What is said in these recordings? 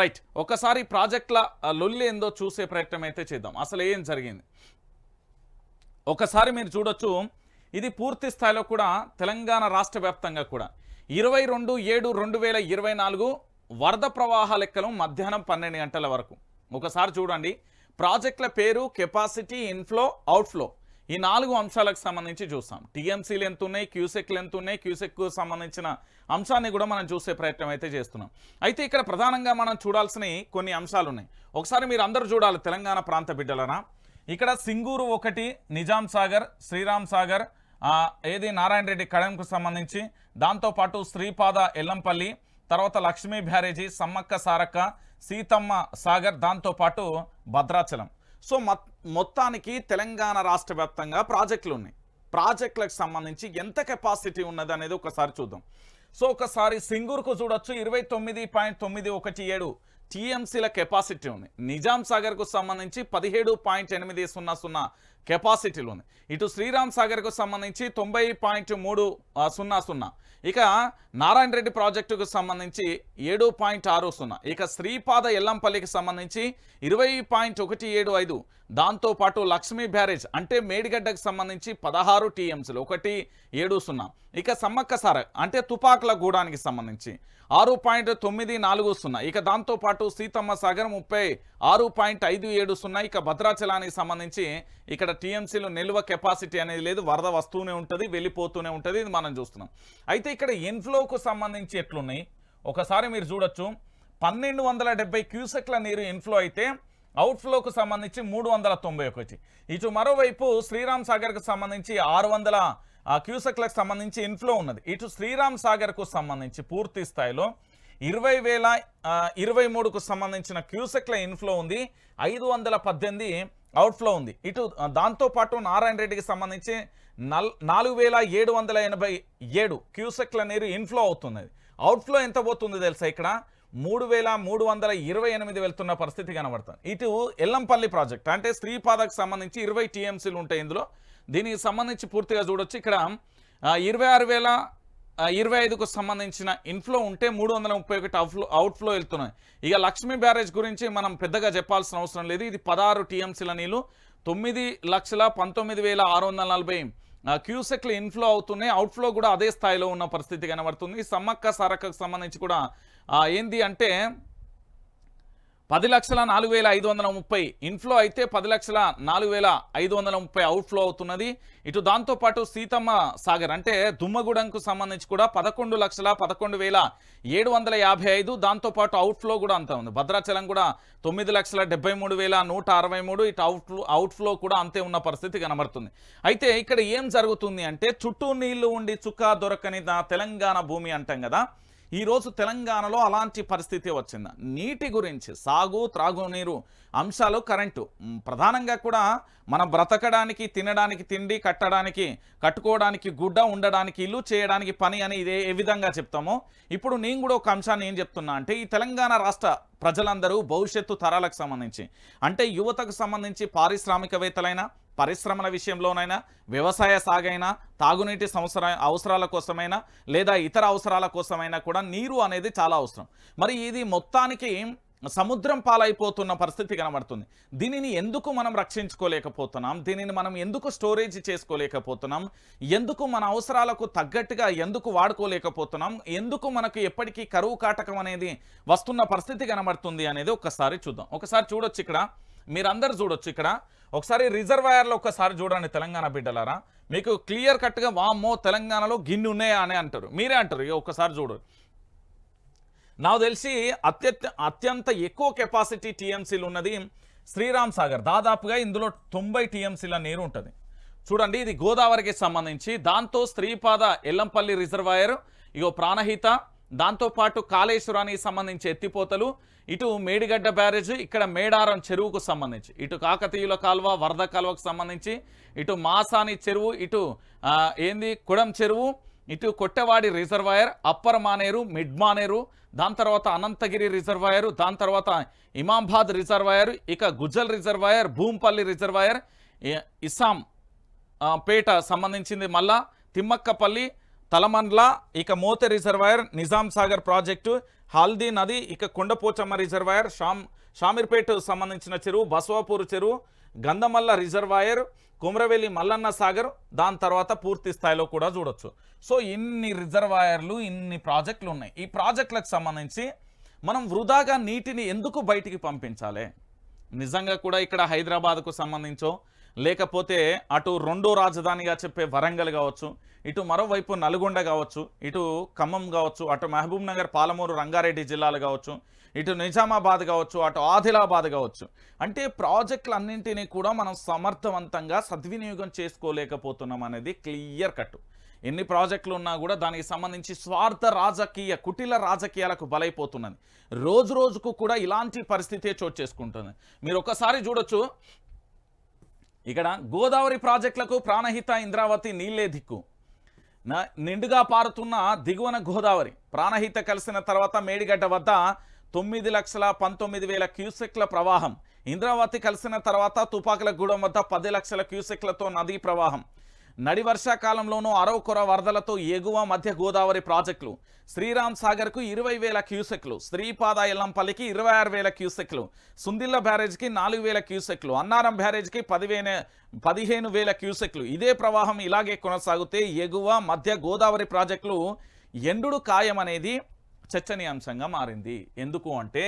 Right ఒకసారి ప్రాజెక్టుల లొల్లి ఏందో చూసే ప్రయత్నం అయితే చేద్దాం. అసలు ఏం జరిగింది? ఒకసారి మీరు చూడొచ్చు ఇది పూర్తి స్థాయిలో కూడా తెలంగాణ రాష్ట్ర వ్యాప్తంగా కూడా. ఇరవై రెండు ఏడు రెండు వేల ఇరవై నాలుగు వరద ప్రవాహ లెక్కలు మధ్యాహ్నం పన్నెండు గంటల వరకు. ఒకసారి చూడండి. ప్రాజెక్టుల పేరు కెపాసిటీ ఇన్ఫ్లో అవుట్ఫ్లో. ఈ నాలుగు అంశాలకు సంబంధించి చూస్తాం. టీఎంసీలు ఎంత ఉన్నాయి క్యూసెక్లు ఎంత ఉన్నాయి క్యూసెక్కు సంబంధించిన అంశాన్ని కూడా మనం చూసే ప్రయత్నం అయితే చేస్తున్నాం. అయితే ఇక్కడ ప్రధానంగా మనం చూడాల్సిన కొన్ని అంశాలు ఉన్నాయి ఒకసారి మీరు అందరూ చూడాలి తెలంగాణ ప్రాంత బిడ్డలనా ఇక్కడ సింగూరు ఒకటి నిజాం సాగర్ శ్రీరామ్ సాగర్ ఏది నారాయణ రెడ్డి కడెంకు సంబంధించి దాంతోపాటు శ్రీపాద ఎల్లంపల్లి తర్వాత లక్ష్మీ బ్యారేజీ సమ్మక్క సారక్క సీతమ్మ సాగర్ దాంతోపాటు భద్రాచలం. సో మొత్తానికి తెలంగాణ రాష్ట్ర వ్యాప్తంగా ప్రాజెక్టులు ఉన్నాయి. ప్రాజెక్టులకు సంబంధించి ఎంత కెపాసిటీ ఉన్నది అనేది ఒకసారి చూద్దాం. సో ఒకసారి సింగూరుకు చూడొచ్చు. ఇరవై తొమ్మిది పాయింట్ తొమ్మిది ఒకటి ఏడు టీఎంసీల కెపాసిటీ ఉంది నిజాం సాగర్కు సంబంధించి పదిహేడు పాయింట్ ఎనిమిది సున్నా సున్నా కెపాసిటీలు ఉంది ఇటు శ్రీరామ్ సాగర్కు సంబంధించి తొంభై పాయింట్ మూడు సున్నా సున్నా ఇక నారాయణ రెడ్డి ప్రాజెక్టుకు సంబంధించి ఏడు పాయింట్ ఆరు సున్నా. ఇక శ్రీపాద ఎల్లంపల్లికి సంబంధించి ఇరవై పాయింట్ ఒకటి ఏడు ఐదు. దాంతోపాటు లక్ష్మీ బ్యారేజ్ అంటే మేడిగడ్డకు సంబంధించి పదహారు టీఎంసీలు. ఒకటి ఏడు సున్నా. ఇక సమ్మక్క సార అంటే తుపాకుల గూడానికి సంబంధించి ఆరు పాయింట్ తొమ్మిది నాలుగు సున్నా. ఇక దాంతోపాటు సీతమ్మ సాగర్ ముప్పై ఆరు పాయింట్ ఐదు ఏడు సున్నా. ఇక భద్రాచలానికి సంబంధించి ఇక్కడ టీఎంసీలు నిల్వ కెపాసిటీ అనేది లేదు. వరద వస్తూనే ఉంటుంది వెళ్ళిపోతూనే ఉంటుంది. ఇది మనం చూస్తున్నాం. అయితే ఇక్కడ ఇన్ఫ్లోకు సంబంధించి ఎట్లున్నాయి? ఒకసారి మీరు చూడొచ్చు. పన్నెండు వందల డెబ్బై క్యూసెక్ల నీరు ఇన్ఫ్లో అయితే అవుట్ఫ్లోకు సంబంధించి మూడు వందల తొంభై ఒకటి. ఇటు మరోవైపు శ్రీరామ్ సాగర్కు సంబంధించి ఆరు వందల క్యూసెక్లకు సంబంధించి ఇన్ఫ్లో ఉన్నది. ఇటు శ్రీరామ్ సాగర్కు సంబంధించి పూర్తి స్థాయిలో ఇరవై వేల ఇరవై మూడుకు సంబంధించిన క్యూసెక్ల ఇన్ఫ్లో ఉంది. ఐదు వందల పద్దెనిమిది అవుట్ఫ్లో ఉంది. ఇటు దాంతోపాటు నారాయణ రెడ్డికి సంబంధించి నల్ నాలుగు వేల ఏడు వందల ఎనభై ఏడు క్యూసెక్ల నీరు ఇన్ఫ్లో అవుతున్నది. అవుట్ఫ్లో ఎంత పోతుంది తెలుసా ఇక్కడ? మూడు వేల మూడు వందల ఇరవై ఎనిమిది వెళ్తున్న పరిస్థితి కనబడుతుంది. ఇటు ఎల్లంపల్లి ప్రాజెక్ట్ అంటే శ్రీపాదకు సంబంధించి ఇరవై టీఎంసీలు ఉంటాయి ఇందులో. దీనికి సంబంధించి పూర్తిగా చూడొచ్చు. ఇక్కడ ఇరవై ఆరు వేల ఇరవై ఐదుకు సంబంధించిన ఇన్ఫ్లో ఉంటే మూడు వందల ముప్పై ఒకటి అవుట్ఫ్లో అవుట్ఫ్లో వెళ్తున్నాయి. ఇక లక్ష్మీ బ్యారేజ్ గురించి మనం పెద్దగా చెప్పాల్సిన అవసరం లేదు. ఇది పదహారు టీఎంసీల నీళ్ళు తొమ్మిది లక్షల పంతొమ్మిది వేల ఆరు వందల నలభై క్యూసెక్లు ఇన్ఫ్లో అవుతున్నాయి. అవుట్ఫ్లో కూడా అదే స్థాయిలో ఉన్న పరిస్థితి కనబడుతుంది. సమ్మక్క సారక్కకు సంబంధించి కూడా ఏంది అంటే పది లక్షల నాలుగు వేల ఐదు వందల ముప్పై ఇన్ఫ్లో అయితే పది లక్షల నాలుగు వేల ఐదు వందల ముప్పై అవుట్ఫ్లో అవుతున్నది. ఇటు దాంతోపాటు సీతమ్మ సాగర్ అంటే దుమ్మగూడెంకు సంబంధించి కూడా పదకొండు లక్షల పదకొండు వేల ఏడు వందల యాభై ఐదు దాంతోపాటు అవుట్ఫ్లో కూడా అంత ఉంది. భద్రాచలం కూడా తొమ్మిది లక్షల డెబ్బై మూడు వేల నూట అరవై మూడు ఇటు అవుట్ఫ్లో అవుట్ఫ్లో కూడా అంతే ఉన్న పరిస్థితి కనబడుతుంది. అయితే ఇక్కడ ఏం జరుగుతుంది అంటే చుట్టూ నీళ్ళు ఉండి చుక్క దొరకని తెలంగాణ భూమి అంటాం కదా. ఈరోజు తెలంగాణలో అలాంటి పరిస్థితి వచ్చింది. నీటి గురించి సాగు త్రాగునీరు అంశాలు కరెంటు. ప్రధానంగా కూడా మనం బ్రతకడానికి తినడానికి తిండి కట్టడానికి కట్టుకోవడానికి గుడ్డ ఉండడానికి ఇల్లు చేయడానికి పని అని ఇదే ఏ విధంగా చెప్తామో ఇప్పుడు నేను కూడా ఒక అంశాన్ని ఏం చెప్తున్నా అంటే ఈ తెలంగాణ రాష్ట్ర ప్రజలందరూ భవిష్యత్తు తరాలకు సంబంధించి అంటే యువతకు సంబంధించి పారిశ్రామికవేత్తలైనా పరిశ్రమల విషయంలోనైనా వ్యవసాయ సాగైనా తాగునీటి సంవత్సర అవసరాల కోసమైనా లేదా ఇతర అవసరాల కోసమైనా కూడా నీరు అనేది చాలా అవసరం. మరి ఇది మొత్తానికి సముద్రం పాలైపోతున్న పరిస్థితి కనబడుతుంది. దీనిని ఎందుకు మనం రక్షించుకోలేకపోతున్నాం? దీనిని మనం ఎందుకు స్టోరేజ్ చేసుకోలేకపోతున్నాం? ఎందుకు మన అవసరాలకు తగ్గట్టుగా ఎందుకు వాడుకోలేకపోతున్నాం? ఎందుకు మనకు ఎప్పటికీ కరువు కాటకం అనేది వస్తున్న పరిస్థితి కనబడుతుంది అనేది ఒకసారి చూద్దాం. ఒకసారి చూడొచ్చు ఇక్కడ. మీరందరూ చూడొచ్చు ఇక్కడ. ఒకసారి రిజర్వాయర్లో ఒకసారి చూడండి తెలంగాణ బిడ్డలారా. మీకు క్లియర్ కట్గా వామ్మో తెలంగాణలో గిన్నె ఉన్నాయా అని అంటారు. మీరే అంటారు ఇక ఒకసారి చూడు. నాకు తెలిసి అత్యంత అత్యంత ఎక్కువ కెపాసిటీ టీఎంసీలు ఉన్నది శ్రీరామ్ సాగర్. దాదాపుగా ఇందులో తొంభై టీఎంసీల నీరు ఉంటుంది. చూడండి ఇది గోదావరికి సంబంధించి దాంతో శ్రీపాద ఎల్లంపల్లి రిజర్వాయర్ ఇగో ప్రాణహిత దాంతోపాటు కాళేశ్వరానికి సంబంధించి ఎత్తిపోతలు ఇటు మేడిగడ్డ బ్యారేజ్ ఇక్కడ మేడారం చెరువుకు సంబంధించి ఇటు కాకతీయుల కాలువ వరద కాలువకు సంబంధించి ఇటు మాసాని చెరువు ఇటు ఏంది కుడం చెరువు ఇటు Kottavadi reservoir upper Maneru mid Maneru దాని తర్వాత అనంతగిరి రిజర్వాయర్ దాని తర్వాత ఇమాంబాద్ రిజర్వాయర్ ఇక గుజల్ రిజర్వాయర్ భూంపల్లి రిజర్వాయర్ ఇస్సాం పేట సంబంధించింది మళ్ళా తిమ్మక్కపల్లి తలమండ్ల ఇక మోత రిజర్వాయర్ నిజాం సాగర్ ప్రాజెక్టు హల్దీ నది ఇక కొండపోచమ్మ రిజర్వాయర్ షామ్ షామీర్పేట సంబంధించిన చెరువు బసవాపూర్ చెరువు గంధమల్ల రిజర్వాయర్ కుమరవెల్లి మల్లన్న సాగర్ దాని తర్వాత పూర్తి స్థాయిలో కూడా చూడొచ్చు. సో ఇన్ని రిజర్వాయర్లు ఇన్ని ప్రాజెక్టులు ఉన్నాయి ఈ ప్రాజెక్టులకు సంబంధించి మనం వృధాగా నీటిని ఎందుకు బయటికి పంపించాలి? నిజంగా కూడా ఇక్కడ హైదరాబాద్కు సంబంధించో లేకపోతే అటు రెండో రాజధానిగా చెప్పే వరంగల్ కావచ్చు ఇటు మరోవైపు నల్గొండ కావచ్చు ఇటు ఖమ్మం కావచ్చు అటు మహబూబ్ నగర్ పాలమూరు రంగారెడ్డి జిల్లాలు కావచ్చు ఇటు నిజామాబాద్ కావచ్చు అటు ఆదిలాబాద్ కావచ్చు. అంటే ప్రాజెక్టులన్నింటినీ కూడా మనం సమర్థవంతంగా సద్వినియోగం చేసుకోలేకపోతున్నాం అనేది క్లియర్ కట్ ఎన్ని ప్రాజెక్టులు ఉన్నా కూడా దానికి సంబంధించి స్వార్థ రాజకీయ కుటిల రాజకీయాలకు బలైపోతున్నది. రోజు రోజుకు కూడా ఇలాంటి పరిస్థితే చోటు చేసుకుంటుంది. మీరు ఒకసారి చూడొచ్చు ఇక్కడ గోదావరి ప్రాజెక్టులకు ప్రాణహిత ఇంద్రావతి నీళ్ళే దిక్కు. నిండుగా పారుతున్న దిగువన గోదావరి ప్రాణహిత కలిసిన తర్వాత మేడిగడ్డ వద్ద తొమ్మిది లక్షల పంతొమ్మిది వేల క్యూసెక్ల ప్రవాహం. ఇంద్రావతి కలిసిన తర్వాత తుపాకులగూడెం వద్ద పది లక్షల క్యూసెక్లతో నదీ ప్రవాహం. నడి వర్షాకాలంలోనూ అరవకొర వరదలతో ఎగువ మధ్య గోదావరి ప్రాజెక్టులు. శ్రీరామ్ సాగర్కు ఇరవై వేల క్యూసెక్లు శ్రీపాద ఎల్లంపల్లికి ఇరవై ఆరు వేల క్యూసెక్లు సుందిల్ల బ్యారేజ్కి నాలుగు వేల క్యూసెక్లు అన్నారం బ్యారేజ్కి పదివేల పదిహేను వేల క్యూసెక్లు. ఇదే ప్రవాహం ఇలాగే కొనసాగితే ఎగువ మధ్య గోదావరి ప్రాజెక్టులు ఎండుడు ఖాయం అనేది చర్చనీయాంశంగా మారింది. ఎందుకు అంటే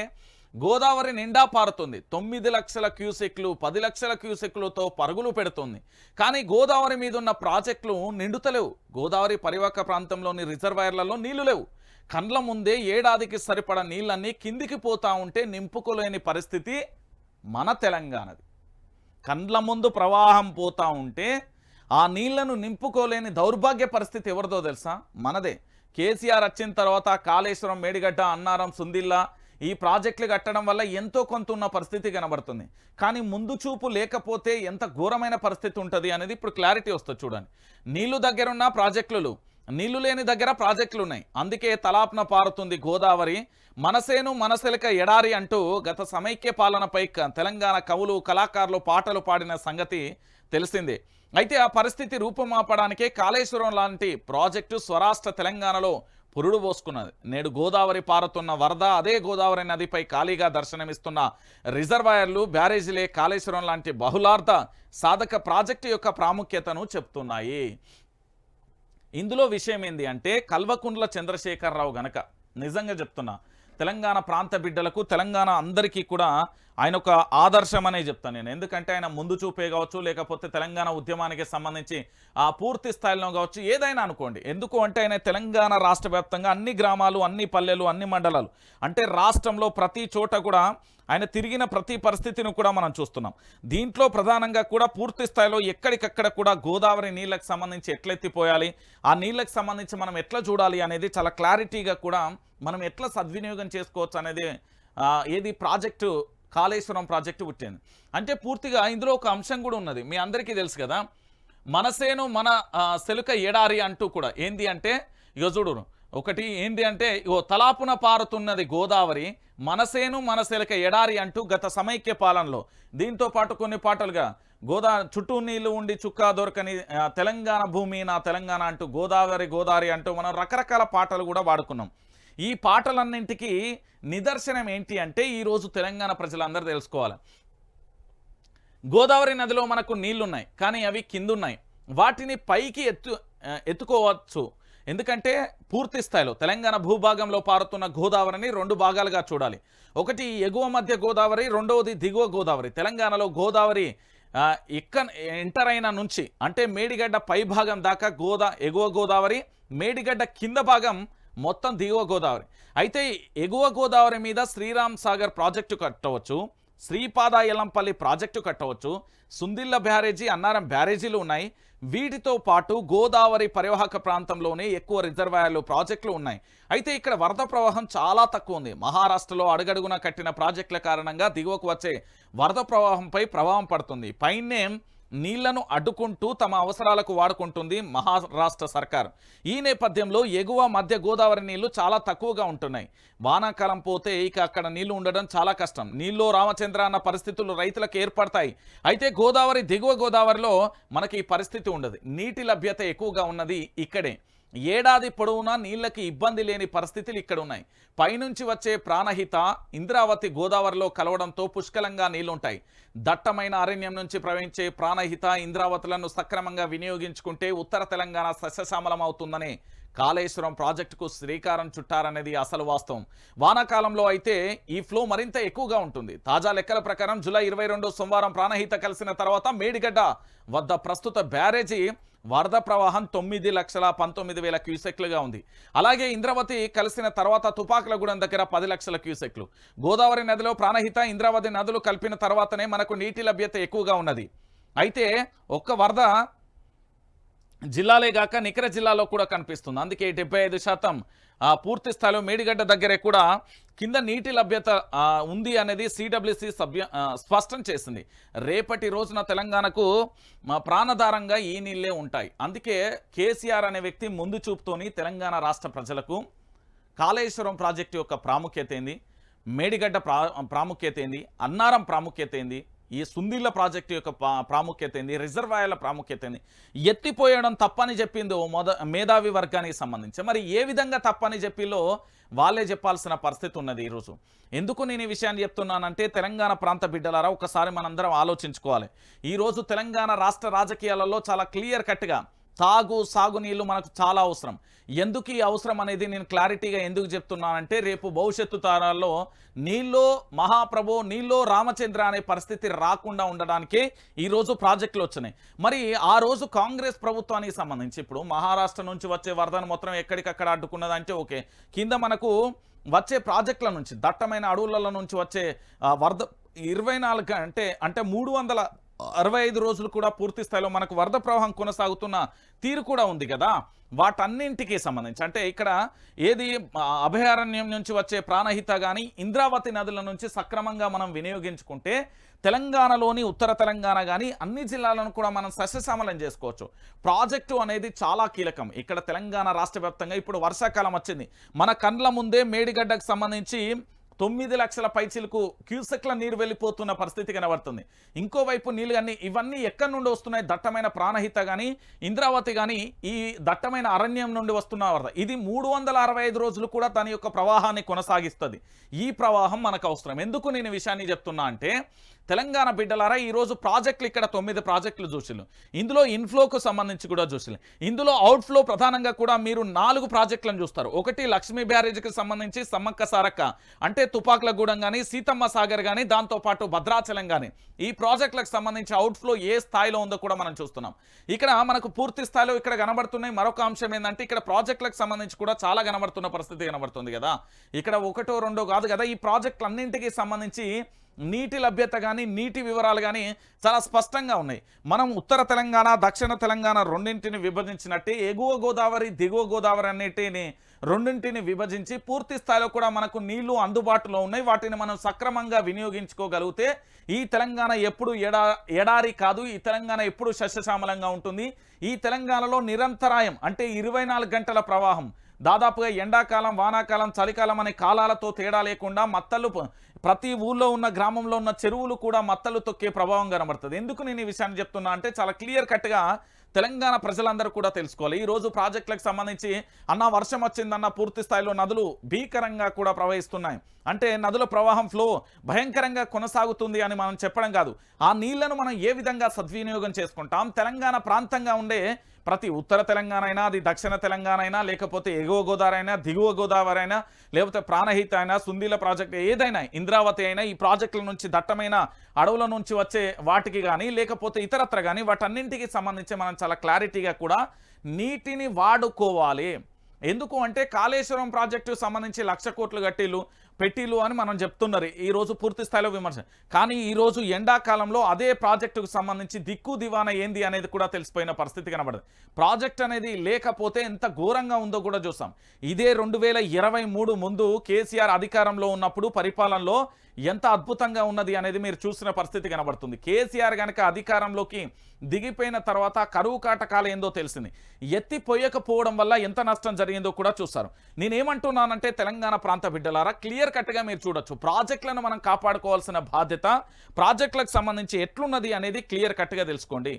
గోదావరి నిండా పారుతుంది. తొమ్మిది లక్షల క్యూసెక్లు పది లక్షల క్యూసెక్లతో పరుగులు పెడుతుంది. కానీ గోదావరి మీద ఉన్న ప్రాజెక్టులు నిండుతలేవు. గోదావరి పరివాహక ప్రాంతంలోని రిజర్వాయర్లలో నీళ్ళు లేవు. కండ్ల ముందే ఏడాదికి సరిపడ నీళ్ళన్నీ కిందికి పోతా ఉంటే నింపుకోలేని పరిస్థితి మన తెలంగాణది. కండ్ల ముందు ప్రవాహం పోతా ఉంటే ఆ నీళ్ళను నింపుకోలేని దౌర్భాగ్య పరిస్థితి ఎవరిదో తెలుసా? మనదే. కేసీఆర్ వచ్చిన తర్వాత కాళేశ్వరం మేడిగడ్డ అన్నారం సుందిల్లా ఈ ప్రాజెక్టులు కట్టడం వల్ల ఎంతో కొంత ఉన్న పరిస్థితి కనబడుతుంది. కానీ ముందు చూపు లేకపోతే ఎంత ఘోరమైన పరిస్థితి ఉంటుంది అనేది ఇప్పుడు క్లారిటీ వస్తుంది చూడండి. నీళ్ళు దగ్గరున్న ప్రాజెక్టులు నీళ్ళు లేని దగ్గర ప్రాజెక్టులు ఉన్నాయి అందుకే తలాప్న పారుతుంది గోదావరి. మనసేను మనసెలక ఎడారి అంటూ గత సమైక్య పాలనపై తెలంగాణ కవులు కళాకారులు పాటలు పాడిన సంగతి తెలిసిందే. అయితే ఆ పరిస్థితి రూపుమాపడానికే కాళేశ్వరం లాంటి ప్రాజెక్టు స్వరాష్ట్ర తెలంగాణలో పురుడు పోసుకున్నది. నేడు గోదావరి పారుతున్న వరద అదే గోదావరి నదిపై ఖాళీగా దర్శనమిస్తున్న రిజర్వాయర్లు బ్యారేజీలే కాళేశ్వరం లాంటి బహుళార్థ సాధక ప్రాజెక్టు యొక్క ప్రాముఖ్యతను చెప్తున్నాయి. ఇందులో విషయం ఏంది అంటే కల్వకుండ్ల చంద్రశేఖరరావు గనక నిజంగా చెప్తున్నా తెలంగాణ ప్రాంత బిడ్డలకు తెలంగాణ అందరికీ కూడా ఆయన ఒక ఆదర్శమనే చెప్తాను నేను. ఎందుకంటే ఆయన ముందు చూపే కావచ్చు లేకపోతే తెలంగాణ ఉద్యమానికి సంబంధించి ఆ పూర్తి స్థాయిలో కావచ్చు ఏదైనా అనుకోండి. ఎందుకు అంటే ఆయన తెలంగాణ రాష్ట్ర వ్యాప్తంగా అన్ని గ్రామాలు అన్ని పల్లెలు అన్ని మండలాలు అంటే రాష్ట్రంలో ప్రతి చోట కూడా ఆయన తిరిగిన ప్రతి పరిస్థితిని కూడా మనం చూస్తున్నాం. దీంట్లో ప్రధానంగా కూడా పూర్తి స్థాయిలో ఎక్కడికక్కడ కూడా గోదావరి నీళ్ళకు సంబంధించి ఎట్లెత్తిపోయాలి ఆ నీళ్ళకి సంబంధించి మనం ఎట్లా చూడాలి అనేది చాలా క్లారిటీగా కూడా మనం ఎట్లా సద్వినియోగం చేసుకోవచ్చు అనేది ఏది ప్రాజెక్టు కాళేశ్వరం ప్రాజెక్టు పుట్టింది. అంటే పూర్తిగా ఇందులో ఒక అంశం కూడా ఉన్నది. మీ అందరికీ తెలుసు కదా మనసేను మన సెలుక ఎడారి అంటూ కూడా ఏంది అంటే ఇగో చూడు ఒకటి ఏంటి అంటే ఓ తలాపున పారుతున్నది గోదావరి మనసేను మనసెలక ఎడారి అంటూ గత సమైక్య పాలనలో. దీంతో పాటు కొన్ని పాటలుగా గోదా చుట్టూ నీళ్ళు ఉండి చుక్కా దొరకని తెలంగాణ భూమి నా తెలంగాణ అంటూ గోదావరి గోదావరి అంటూ మనం రకరకాల పాటలు కూడా వాడుకున్నాం ఈ పాటలన్నింటికి నిదర్శనం ఏంటి అంటే ఈరోజు తెలంగాణ ప్రజలందరూ తెలుసుకోవాలి. గోదావరి నదిలో మనకు నీళ్ళున్నాయి కానీ అవి కిందున్నాయి. వాటిని పైకి ఎత్తు ఎత్తుకోవచ్చు. ఎందుకంటే పూర్తి స్థాయిలో తెలంగాణ భూభాగంలో పారుతున్న గోదావరిని రెండు భాగాలుగా చూడాలి. ఒకటి ఎగువ మధ్య గోదావరి రెండవది దిగువ గోదావరి. తెలంగాణలో గోదావరి ఇక్క ఎంటర్ అయిన నుంచి అంటే మేడిగడ్డ పై భాగం దాకా గోదా ఎగువ గోదావరి మేడిగడ్డ కింద భాగం మొత్తం దిగువ గోదావరి. అయితే ఎగువ గోదావరి మీద శ్రీరామ్ సాగర్ ప్రాజెక్టు కట్టవచ్చు. శ్రీపాద ఎల్లంపల్లి ప్రాజెక్టు కట్టవచ్చు. సుందిల్ల బ్యారేజీ అన్నారం బ్యారేజీలు ఉన్నాయి. వీటితో పాటు గోదావరి పరివాహక ప్రాంతంలోనే ఎక్కువ రిజర్వాయర్లు ప్రాజెక్టులు ఉన్నాయి. అయితే ఇక్కడ వరద ప్రవాహం చాలా తక్కువ ఉంది. మహారాష్ట్రలో అడుగడుగున కట్టిన ప్రాజెక్టుల కారణంగా దిగువకు వచ్చే వరద ప్రవాహంపై ప్రభావం పడుతుంది. పైనే నీళ్ళను అడ్డుకుంటూ తమ అవసరాలకు వాడుకుంటుంది మహారాష్ట్ర సర్కార్. ఈ నేపథ్యంలో ఎగువ మధ్య గోదావరి నీళ్ళు చాలా తక్కువగా ఉంటున్నాయి. వానాకాలం పోతే ఇక అక్కడ నీళ్ళు ఉండడం చాలా కష్టం. నీళ్ళు రామచంద్ర అన్న పరిస్థితులు రైతులకు ఏర్పడతాయి. అయితే గోదావరి దిగువ గోదావరిలో మనకి ఈ పరిస్థితి ఉండదు. నీటి లభ్యత ఎక్కువగా ఉన్నది ఇక్కడే. ఏడాది పొడవునా నీళ్ళకి ఇబ్బంది లేని పరిస్థితులు ఇక్కడ ఉన్నాయి. పైనుంచి వచ్చే ప్రాణహిత ఇంద్రావతి గోదావరిలో కలవడంతో పుష్కలంగా నీళ్ళుంటాయి. దట్టమైన అరణ్యం నుంచి ప్రవహించే ప్రాణహిత ఇంద్రావతులను సక్రమంగా వినియోగించుకుంటే ఉత్తర తెలంగాణ సస్యశ్యామలం అవుతుందని కాళేశ్వరం ప్రాజెక్టుకు శ్రీకారం చుట్టారనేది అసలు వాస్తవం. వానాకాలంలో అయితే ఈ ఫ్లో మరింత ఎక్కువగా ఉంటుంది. తాజా లెక్కల ప్రకారం జూలై ఇరవై సోమవారం ప్రాణహిత కలిసిన తర్వాత మేడిగడ్డ వద్ద ప్రస్తుత బ్యారేజీ వరద ప్రవాహం తొమ్మిది లక్షల పంతొమ్మిది వేల క్యూసెక్లుగా ఉంది. అలాగే ఇంద్రావతి కలిసిన తర్వాత తుపాకులగూడెం దగ్గర పది లక్షల క్యూసెక్లు. గోదావరి నదిలో ప్రాణహిత ఇంద్రావతి నదులు కలిపిన తర్వాతనే మనకు నీటి లభ్యత ఎక్కువగా ఉన్నది. అయితే ఒక్క వరద జిల్లాలే గాక నికర జిల్లాలో కూడా కనిపిస్తుంది. అందుకే డెబ్బై ఐదు శాతం పూర్తి స్థాయిలో మేడిగడ్డ దగ్గరే కూడా కింద నీటి లభ్యత ఉంది అనేది సిడబ్ల్యూసి సభ్య స్పష్టం చేసింది. రేపటి రోజున తెలంగాణకు మా ప్రాణధారంగా ఈ నీళ్ళే ఉంటాయి. అందుకే కేసీఆర్ అనే వ్యక్తి ముందు చూపుతోని తెలంగాణ రాష్ట్ర ప్రజలకు కాళేశ్వరం ప్రాజెక్టు యొక్క ప్రాముఖ్యత ఏంది? మేడిగడ్డ ప్రా ప్రాముఖ్యత ఏంది? అన్నారం ప్రాముఖ్యత ఏంది? ఈ సుందిళ్ళ ప్రాజెక్టు యొక్క ప్రాముఖ్యత ఏంది? రిజర్వాయర్ల ప్రాముఖ్యత ఏంది? ఎత్తిపోయడం తప్పని చెప్పింది ఓ మొద మేధావి వర్గానికి సంబంధించి. మరి ఏ విధంగా తప్పని చెప్పిలో వాళ్ళే చెప్పాల్సిన పరిస్థితి ఉన్నది ఈరోజు? ఎందుకు నేను ఈ విషయాన్ని చెప్తున్నానంటే తెలంగాణ ప్రాంత బిడ్డలారా ఒకసారి మనందరం ఆలోచించుకోవాలి. ఈరోజు తెలంగాణ రాష్ట్ర రాజకీయాలలో చాలా క్లియర్ కట్గా తాగు సాగునీళ్ళు మనకు చాలా అవసరం. ఎందుకు ఈ అవసరం అనేది నేను క్లారిటీగా ఎందుకు చెప్తున్నానంటే రేపు భవిష్యత్తు తరాల్లో నీళ్ళు మహాప్రభు నీళ్ళు రామచంద్ర అనే పరిస్థితి రాకుండా ఉండడానికి ఈరోజు ప్రాజెక్టులు వచ్చినాయి. మరి ఆ రోజు కాంగ్రెస్ ప్రభుత్వానికి సంబంధించి ఇప్పుడు మహారాష్ట్ర నుంచి వచ్చే వరదను మొత్తం ఎక్కడికక్కడ అడ్డుకున్నదంటే ఓకే. కింద మనకు వచ్చే ప్రాజెక్టుల నుంచి దట్టమైన అడవులలో నుంచి వచ్చే వరద ఇరవై నాలుగు అంటే అంటే మూడు వందల అరవై ఐదు రోజులు కూడా పూర్తి స్థాయిలో మనకు వరద ప్రవాహం కొనసాగుతున్న తీరు కూడా ఉంది కదా. వాటన్నింటికి సంబంధించి అంటే ఇక్కడ ఏది అభయారణ్యం నుంచి వచ్చే ప్రాణహిత కానీ ఇంద్రావతి నదుల నుంచి సక్రమంగా మనం వినియోగించుకుంటే తెలంగాణలోని ఉత్తర తెలంగాణ కానీ అన్ని జిల్లాలను కూడా మనం సస్యశ్యామలం చేసుకోవచ్చు. ప్రాజెక్టు అనేది చాలా కీలకం. ఇక్కడ తెలంగాణ రాష్ట్ర వ్యాప్తంగా ఇప్పుడు వర్షాకాలం వచ్చింది. మన కండ్ల ముందే మేడిగడ్డకు సంబంధించి తొమ్మిది లక్షల పైచిలకు క్యూసెక్ల నీరు వెళ్ళిపోతున్న పరిస్థితి కనబడుతుంది. ఇంకోవైపు నీళ్ళు కానీ ఇవన్నీ ఎక్కడి నుండి వస్తున్నాయి? దట్టమైన ప్రాణహిత కానీ ఇంద్రావతి కానీ ఈ దట్టమైన అరణ్యం నుండి వస్తున్న వరద ఇది మూడు వందల అరవై ఐదు రోజులు కూడా దాని యొక్క ప్రవాహాన్ని కొనసాగిస్తుంది. ఈ ప్రవాహం మనకు అవసరం. ఎందుకు నేను విషయాన్ని చెప్తున్నా అంటే తెలంగాణ బిడ్డలారా ఈరోజు ప్రాజెక్టులు ఇక్కడ తొమ్మిది ప్రాజెక్టులు చూసిలు ఇందులో ఇన్ఫ్లోకు సంబంధించి కూడా చూసిలు ఇందులో అవుట్ఫ్లో ప్రధానంగా కూడా మీరు నాలుగు ప్రాజెక్టులను చూస్తారు. ఒకటి లక్ష్మీ బ్యారేజ్కి సంబంధించి సమ్మక్క సారక్క అంటే తుపాకులగూడెం కానీ సీతమ్మ సాగర్ కానీ దాంతోపాటు భద్రాచలం కానీ ఈ ప్రాజెక్టులకు సంబంధించి అవుట్ఫ్లో ఏ స్థాయిలో ఉందో కూడా మనం చూస్తున్నాం. ఇక్కడ మనకు పూర్తి స్థాయిలో ఇక్కడ కనబడుతున్నాయి. మరొక అంశం ఏంటంటే ఇక్కడ ప్రాజెక్టులకు సంబంధించి కూడా చాలా కనబడుతున్న పరిస్థితి కనబడుతుంది కదా. ఇక్కడ ఒకటో రెండో కాదు కదా. ఈ ప్రాజెక్టులన్నింటికి సంబంధించి నీటి లభ్యత కానీ నీటి వివరాలు కానీ చాలా స్పష్టంగా ఉన్నాయి. మనం ఉత్తర తెలంగాణ దక్షిణ తెలంగాణ రెండింటిని విభజించినట్టే ఎగువ గోదావరి దిగువ గోదావరి అన్నిటిని రెండింటిని విభజించి పూర్తి స్థాయిలో కూడా మనకు నీళ్ళు అందుబాటులో ఉన్నాయి. వాటిని మనం సక్రమంగా వినియోగించుకోగలిగితే ఈ తెలంగాణ ఎప్పుడు ఎడా ఎడారి కాదు ఈ తెలంగాణ ఎప్పుడు సస్యశ్యామలంగా ఉంటుంది. ఈ తెలంగాణలో నిరంతరాయం అంటే ఇరవై గంటల ప్రవాహం. దాదాపుగా ఎండాకాలం వానాకాలం చలికాలం అనే కాలాలతో తేడా లేకుండా మత్తలు ప్రతి ఊళ్ళో ఉన్న గ్రామంలో ఉన్న చెరువులు కూడా మత్తలు తొక్కే ప్రభావం కనబడుతుంది. ఎందుకు నేను ఈ విషయాన్ని చెప్తున్నా అంటే చాలా క్లియర్ కట్గా తెలంగాణ ప్రజలందరూ కూడా తెలుసుకోవాలి. ఈ రోజు ప్రాజెక్టులకు సంబంధించి అన్న వర్షం వచ్చిందన్న పూర్తి స్థాయిలో నదులు భీకరంగా కూడా ప్రవహిస్తున్నాయి. అంటే నదుల ప్రవాహం ఫ్లో భయంకరంగా కొనసాగుతుంది అని మనం చెప్పడం కాదు. ఆ నీళ్ళను మనం ఏ విధంగా సద్వినియోగం చేసుకుంటాం? తెలంగాణ ప్రాంతంగా ఉండే ప్రతి ఉత్తర తెలంగాణ అయినా అది దక్షిణ తెలంగాణ అయినా లేకపోతే ఎగువ గోదావరి అయినా దిగువ గోదావరి అయినా లేకపోతే ప్రాణహిత అయినా సుందీల ప్రాజెక్ట్ ఏదైనా భద్రావతి అయినా ఈ ప్రాజెక్టుల నుంచి దట్టమైన అడవుల నుంచి వచ్చే వాటికి కానీ లేకపోతే ఇతరత్ర కానీ వాటన్నింటికి సంబంధించి మనం చాలా క్లారిటీగా కూడా నీటిని వాడుకోవాలి. ఎందుకు అంటే కాళేశ్వరం ప్రాజెక్టు సంబంధించి లక్ష కోట్లు కట్టిళ్ళు పెట్టిలు అని మనం చెప్తున్నారు. ఈరోజు పూర్తి స్థాయిలో విమర్శ. కానీ ఈరోజు ఎండాకాలంలో అదే ప్రాజెక్టుకు సంబంధించి దిక్కు దివాన ఏంది అనేది కూడా తెలిసిపోయిన పరిస్థితి కనబడదు. ప్రాజెక్ట్ అనేది లేకపోతే ఎంత ఘోరంగా ఉందో కూడా చూసాం ఇదే రెండు వేల ఇరవై మూడు ముందు కేసీఆర్ అధికారంలో ఉన్నప్పుడు పరిపాలనలో ఎంత అద్భుతంగా ఉన్నది అనేది మీరు చూసిన పరిస్థితి కనబడుతుంది. కేసీఆర్ కనుక అధికారంలోకి దిగిపోయిన తర్వాత కరువు కాటకాలు ఏందో తెలిసింది. ఎత్తిపోయకపోవడం వల్ల ఎంత నష్టం జరిగిందో కూడా చూస్తారు. నేనేమంటున్నానంటే తెలంగాణ ప్రాంత బిడ్డలారా క్లియర్ కట్గా మీరు చూడొచ్చు. ప్రాజెక్టులను మనం కాపాడుకోవాల్సిన బాధ్యత ప్రాజెక్టులకు సంబంధించి ఎట్లున్నది అనేది క్లియర్ కట్గా తెలుసుకోండి.